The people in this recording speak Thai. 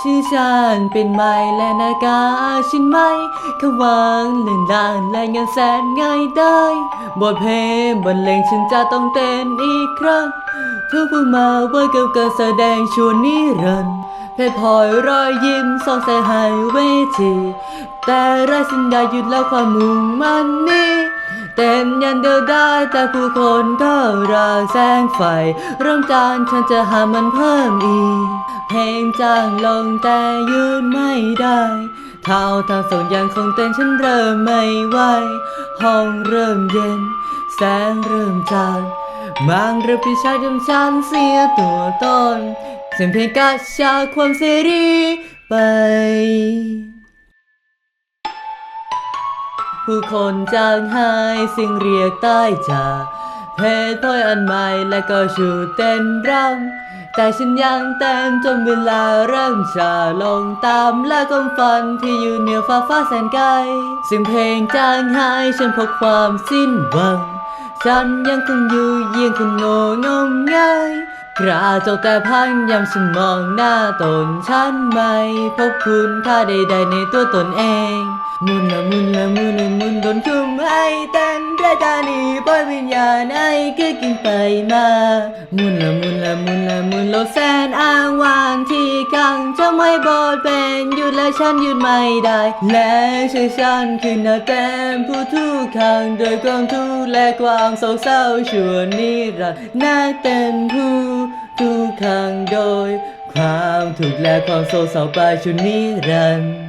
ชื่อฉันเป็นไม้และนากาฉันไม่ขวางเล่นลานและงานแสนง่ายได้บทเพลงบรรเลงฉันจะต้องเต้นอีกครั้งทุกผู้มาไว้กับการแสดงชวนนิรันดร์เพชรพลอยรอยยิ้มส่องใส่หายเวทีแต่ไรสัญญาหยุดแล้วความมุ่งมันนี้ เต้นยันเดินได้แต่ผู้คนก็ราแสงไฟเริ่มจานฉันจะหามันเพิ่มอีก เพลงจางลงแต่ยืนไม่ได้เท้าทางส่งยังคงเต้นฉันเริ่มไม่ไหวห้องเริ่มเย็น แสงเริ่มจางบางเริ่มพิชาจำฉันเสียตัวตนเสียงเพลงกัดชาความเสรีไป ผู้คนจางหายสิ่งเรียกใต้จากเพศพลอยอันใหม่และก็ชูเต้นรำแต่ฉันยังเต้นจนเวลาเริ่มชาลงตามและความฝันที่อยู่เหนือฟ้าฟ้าแสนไกลสิ่งเพลงจางหายฉันพบความสิ้นหวัง ฉันยังคงอยู่เยี่ยงคนโง่งมงายกระจกแต่พังยามฉันมองหน้าตนฉันไม่พบคุณค่าใดๆในตัวตนเอง มุนละมุนละมุนละ นโดนคุมให้เต้นรายกานีปล่อยวิญญาณให้คือกินไปมา มุนละมุนละมุนละมุนโลกแสนอ้างวางที่ขังจะไม่บดเป็นหยุดและฉันหยุดไม่ได้ และใช่ฉันคือนาแต้มผู้ทุกขังโดยความทุกข์และความโศกเศร้าชวนิรันดร์นักเต้นผู้ทุกขังโดยความทุกข์และความโศกเศร้าไปชั่วนิรันดร์